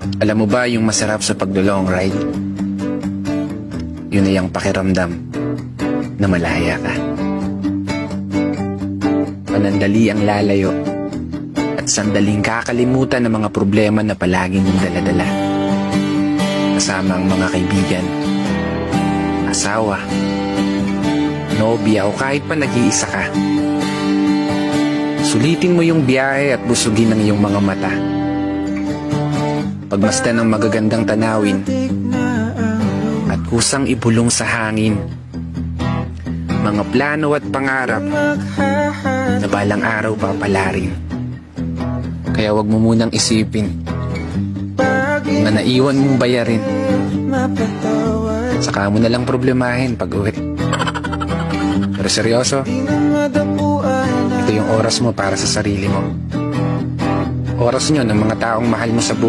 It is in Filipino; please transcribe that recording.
Alam mo ba yung masarap sa paglo-long ride? Yun ay ang pakiramdam na malaya ka. Panandali ang lalayo at sandaling kakalimutan ng mga problema na palaging mong daladala. Kasama ang mga kaibigan, asawa, nobya o kahit pa nag-iisa ka. Sulitin mo yung biyahe at busugin ang iyong mga mata. Pagmasdan ng magagandang tanawin at kusang ibulong sa hangin. Mga plano at pangarap na balang araw papalarin. Kaya wag mo munang isipin na naiwan mong bayarin. Saka mo na lang problemahin pag uwi. Pero seryoso, ito yung oras mo para sa sarili mo. Oras nyo ng mga taong mahal mo sa buhay.